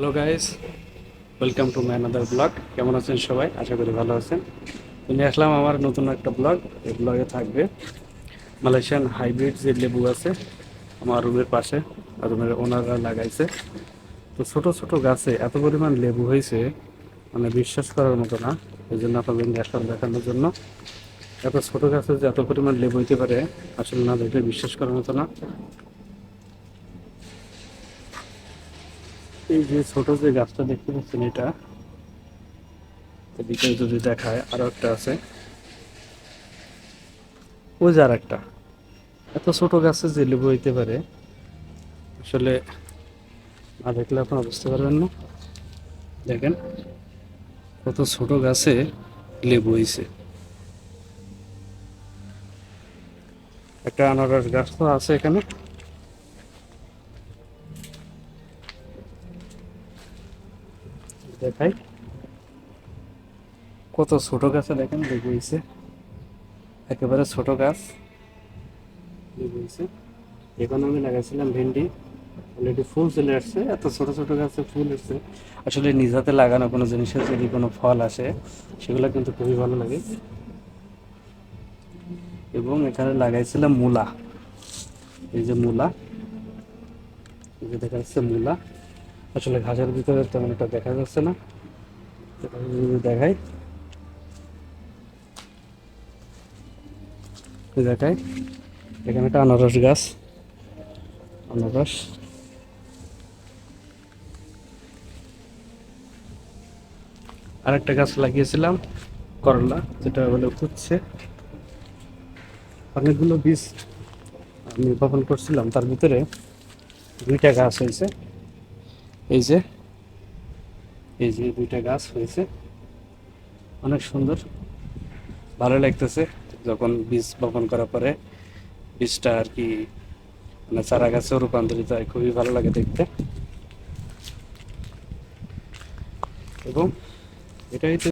Hello guys welcome to my another blog কেমন আছেন সবাই? আশা করি ভালো আছেন। নিয়ে আসলাম আমার নতুন একটা ব্লগ এই ব্লগে থাকবে মালয়েশিয়ান হাইব্রিড যে লেবু আছে আমার রুমের পাশে রুমের ওনাররা লাগাইছে। তো ছোট ছোট গাছে এত পরিমাণ লেবু হয়েছে মানে বিশ্বাস করার মতো না। এই জন্য আপনাদের আসলাম দেখানোর জন্য। এত ছোট গাছে যে এত পরিমাণ লেবু হইতে পারে, আসলে না দেখলে বিশ্বাস করার মতো না। এই যে ছোট যে গাছটা দেখতে পাচ্ছেন এটা এদিকে যদি দেখায় আরও একটা আছে। ওই যে আর একটা। এত ছোট গাছে যে লেবু হইতে পারে, আসলে না দেখলে আপনারা বুঝতে পারবেন না। দেখেন, কত ছোট গাছে লেবু হয়েছে একটা আনারস গাছ তো আছে এখানে। দেখাই। কত ছোট গাছে দেখেন লেবু একেবারে ছোট গাছ লেবু এখন আমি লাগাইছিলাম ভেন্ডি। অলরেডি ফুল চলে আসছে, এত ছোট ছোট গাছে ফুল এসছে আসলে নিজ হাতে লাগানো কোনো জিনিসের যদি কোনো ফল আসে, সেগুলো কিন্তু খুবই ভালো লাগে। এবং এখানে লাগাইছিলাম মূলা। এই যে মূলা দেখা যাচ্ছে মূলা। আসলে ঘাসের ভিতরে তেমন একটা দেখা যাচ্ছে না। দেখাই। দেখাই। এখানে একটা আনারস গাছ। আনারস। আরেকটা গাছ লাগিয়েছিলাম, করলা, যেটা বলে উঠছে অনেকগুলো বীজ আমি বপন করছিলাম, তার ভিতরে দুইটা গাছ হয়েছে। এই যে এই যে দুইটা গাছ হয়েছে। অনেক সুন্দর। ভালো লাগতেছে যখন বীজ বপন করার পরে বীজটা আর কি মানে চারা গাছেও রূপান্তরিত হয়, খুবই ভালো লাগে দেখতে। এবং এটাই তো